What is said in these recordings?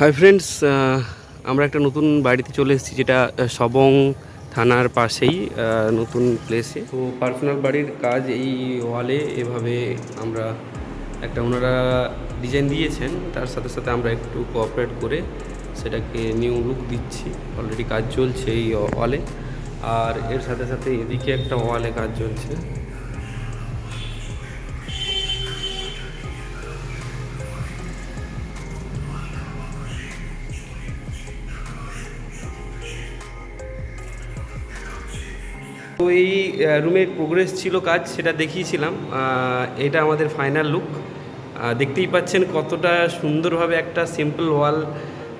Hi friends আমরা একটা নতুন বাড়িতে চলে এসেছি, যেটা সবং থানার পাশেই নতুন প্লেসে তো পার্সোনাল বাড়ির কাজ এই ওয়ালে এভাবে আমরা একটা ওনারা ডিজাইন দিয়েছেন, তার সাথে সাথে আমরা একটু কোঅপারেট করে সেটাকে নিউ লুক দিচ্ছি। অলরেডি কাজ চলছে এই ওয়ালে আর এর সাথে সাথে এদিকে একটা ওয়ালে কাজ চলছে। তো এই রুমের প্রোগ্রেস ছিল কাজ, সেটা দেখিয়েছিলাম। এটা আমাদের ফাইনাল লুক দেখতেই পাচ্ছেন কতটা সুন্দরভাবে একটা সিম্পল ওয়াল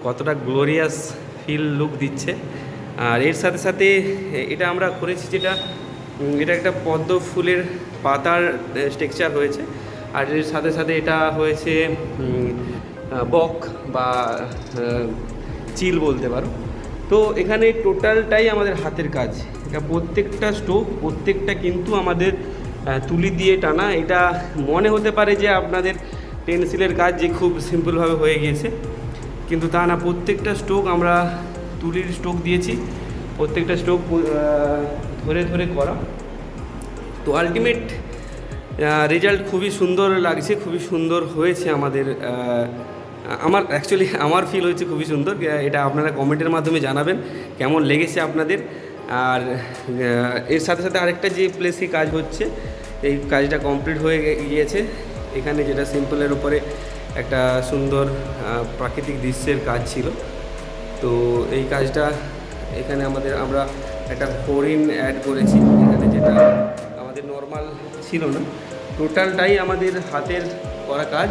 কতটা গ্লোরিয়াস ফিল লুক দিচ্ছে। আর এর সাথে সাথে এটা আমরা করেছি যেটা এটা একটা পদ্ম ফুলের পাতার স্ট্রাকচার হয়েছে। আর এর সাথে সাথে এটা হয়েছে বক বা চিল বলতে পারো। তো এখানে টোটালটাই আমাদের হাতের কাজ। এটা প্রত্যেকটা স্টোভ, প্রত্যেকটা কিন্তু আমাদের তুলি দিয়ে টানা। এটা মনে হতে পারে যে আপনাদের পেন্সিলের কাজ যে খুব সিম্পলভাবে হয়ে গিয়েছে। কিন্তু তা না, প্রত্যেকটা স্টোক আমরা তুলির স্টোক দিয়েছি। প্রত্যেকটা স্টোক ধরে ধরে করা। তো আলটিমেট রেজাল্ট খুবই সুন্দর লাগছে, খুবই সুন্দর হয়েছে আমাদের আমার অ্যাকচুয়ালি আমার ফিল হয়েছে খুবই সুন্দর। এটা আপনারা কমেন্টের মাধ্যমে জানাবেন, কেমন লেগেছে আপনাদের। আর এর সাথে সাথে আরেকটা যে প্লেসে কাজ হচ্ছে, এই কাজটা কমপ্লিট হয়ে গিয়েছে। এখানে যেটা সিম্পলের উপরে একটা সুন্দর প্রাকৃতিক দৃশ্যের কাজ ছিল। তো এই কাজটা এখানে আমাদের, আমরা একটা হরিণ অ্যাড করেছি। এখানে যেটা আমাদের নর্মাল ছিল না। টোটালটাই আমাদের হাতের করা কাজ।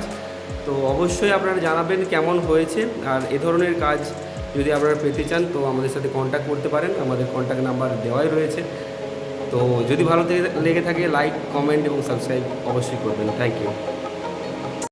তো অবশ্যই আপনারা জানাবেন কেমন হয়েছে, আর এ ধরনের কাজ যদি আপনারা পেতে চান, তো আমাদের সাথে কন্ট্যাক্ট করতে পারেন, আমাদের কন্ট্যাক্ট নাম্বার দেওয়াই রয়েছে। তো যদি ভালো লেগে থাকে লাইক কমেন্ট এবং সাবস্ক্রাইব অবশ্যই করবেন। Thank you